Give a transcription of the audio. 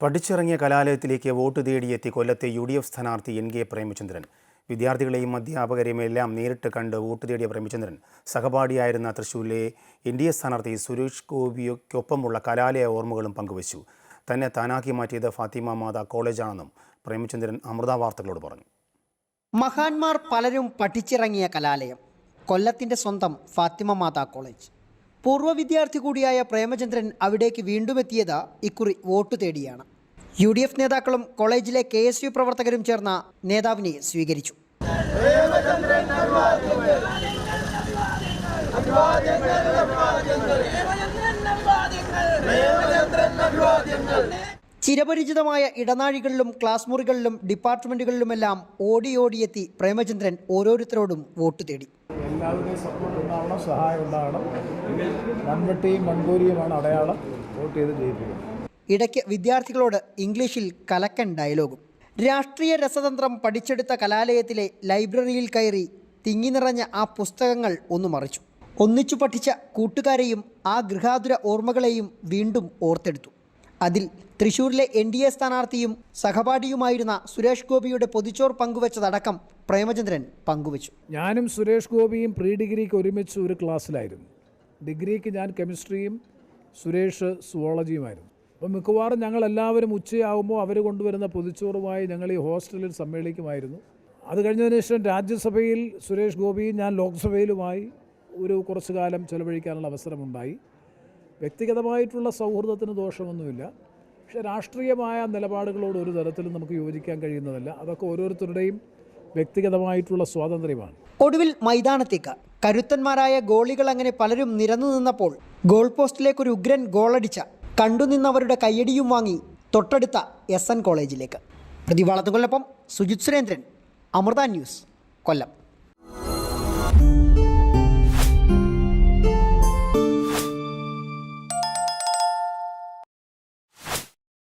പഠിച്ചിറങ്ങിയ കലാലയത്തിലേക്ക് വോട്ട് തേടിയെത്തി കൊല്ലത്തെ യു ഡി എഫ് സ്ഥാനാർത്ഥി എൻ കെ പ്രേമചന്ദ്രൻ. വിദ്യാർത്ഥികളെയും അധ്യാപകരെയും എല്ലാം നേരിട്ട് കണ്ട് വോട്ട് തേടിയ പ്രേമചന്ദ്രൻ സഹപാഠിയായിരുന്ന തൃശൂരിലെ എൻ ഡി എ സ്ഥാനാർത്ഥി സുരേഷ് ഗോപിയ്ക്കൊപ്പമുള്ള കലാലയ ഓർമ്മകളും പങ്കുവച്ചു. തന്നെ താനാക്കി മാറ്റിയത് ഫാത്തിമ മാതാ കോളേജാണെന്നും പ്രേമചന്ദ്രൻ അമൃത വാർത്തകളോട് പറഞ്ഞു. മഹാന്മാർ പലരും പഠിച്ചിറങ്ങിയ കലാലയം കൊല്ലത്തിന്റെ സ്വന്തം ഫാത്തിമ മാതാ കോളേജ്. പൂർവ വിദ്യാർത്ഥി കൂടിയായ പ്രേമചന്ദ്രൻ അവിടേക്ക് വീണ്ടും എത്തിയത് ഇക്കുറി വോട്ട് തേടിയാണ്. യു ഡി എഫ് നേതാക്കളും കോളേജിലെ കെ എസ് യു പ്രവർത്തകരും ചേർന്ന നേതാവിനെ സ്വീകരിച്ചു. ചിരപരിചിതമായ ഇടനാഴികളിലും ക്ലാസ് മുറികളിലും ഡിപ്പാർട്ട്മെന്റുകളിലുമെല്ലാം ഓടി ഓടിയെത്തി പ്രേമചന്ദ്രൻ ഓരോരുത്തരോടും വോട്ട് തേടി. എല്ലാവരുടെയും സപ്പോർട്ട് ഉണ്ടാവണം സഹായം ഉണ്ടാവണം. മൺവെട്ടിയും മൺകൂരിയുമാണ് അടയാളം. വോട്ട് ചെയ്ത് ജയിപ്പിക്കുന്നത് ഇടയ്ക്ക് വിദ്യാർത്ഥികളോട് ഇംഗ്ലീഷിൽ കലക്കൻ ഡയലോഗും. രാഷ്ട്രീയ രസതന്ത്രം പഠിച്ചെടുത്ത കലാലയത്തിലെ ലൈബ്രറിയിൽ കയറി തിങ്ങി നിറഞ്ഞ ആ പുസ്തകങ്ങൾ ഒന്നു മറിച്ചു. ഒന്നിച്ചു പഠിച്ച കൂട്ടുകാരെയും ആ ഗൃഹാതുര ഓർമ്മകളെയും വീണ്ടും ഓർത്തെടുത്തു. അതിൽ തൃശൂരിലെ എൻ ഡി എ സ്ഥാനാർത്ഥിയും സഹപാഠിയുമായിരുന്ന സുരേഷ് ഗോപിയുടെ പൊതിച്ചോർ പങ്കുവച്ചതടക്കം പ്രേമചന്ദ്രൻ പങ്കുവച്ചു. ഞാനും സുരേഷ് ഗോപിയും പ്രീ ഡിഗ്രിക്ക് ഒരുമിച്ച് ഒരു ക്ലാസ്സിലായിരുന്നു. ഡിഗ്രിക്ക് ഞാൻ കെമിസ്ട്രിയും സുരേഷ് സുവോളജിയുമായിരുന്നു. അപ്പോൾ മിക്കവാറും ഞങ്ങൾ എല്ലാവരും ഉച്ചയാകുമ്പോൾ അവർ കൊണ്ടുവരുന്ന പൊതിച്ചോറുമായി ഞങ്ങൾ ഈ ഹോസ്റ്റലിൽ സമ്മേളിക്കുമായിരുന്നു. അത് കഴിഞ്ഞതിന് ശേഷം രാജ്യസഭയിൽ സുരേഷ് ഗോപിയും ഞാൻ ലോക്സഭയിലുമായി ഒരു കുറച്ചു കാലം ചെലവഴിക്കാനുള്ള അവസരമുണ്ടായി. വ്യക്തിഗതമായിട്ടുള്ള സൗഹൃദത്തിന് ദോഷമൊന്നുമില്ല. പക്ഷേ രാഷ്ട്രീയമായ നിലപാടുകളോട് ഒരു തരത്തിലും നമുക്ക് യോജിക്കാൻ കഴിയുന്നതല്ല. അതൊക്കെ ഓരോരുത്തരുടെയും വ്യക്തിഗതമായിട്ടുള്ള സ്വാതന്ത്ര്യമാണ്. ഒടുവിൽ മൈതാനത്തേക്ക്. കരുത്തന്മാരായ ഗോളികൾ അങ്ങനെ പലരും നിരന്നു നിന്നപ്പോൾ ഗോൾ പോസ്റ്റിലേക്ക് ഒരു ഉഗ്രൻ ഗോളടിച്ച കണ്ടുനിന്നവരുടെ കയ്യടിയും വാങ്ങി തൊട്ടടുത്ത എസ് എൻ കോളേജിലേക്ക്. പ്രതിവാളത്തുകൊല്ലപ്പം സുജിത് സുരേന്ദ്രൻ അമൃത ന്യൂസ് കൊല്ലം.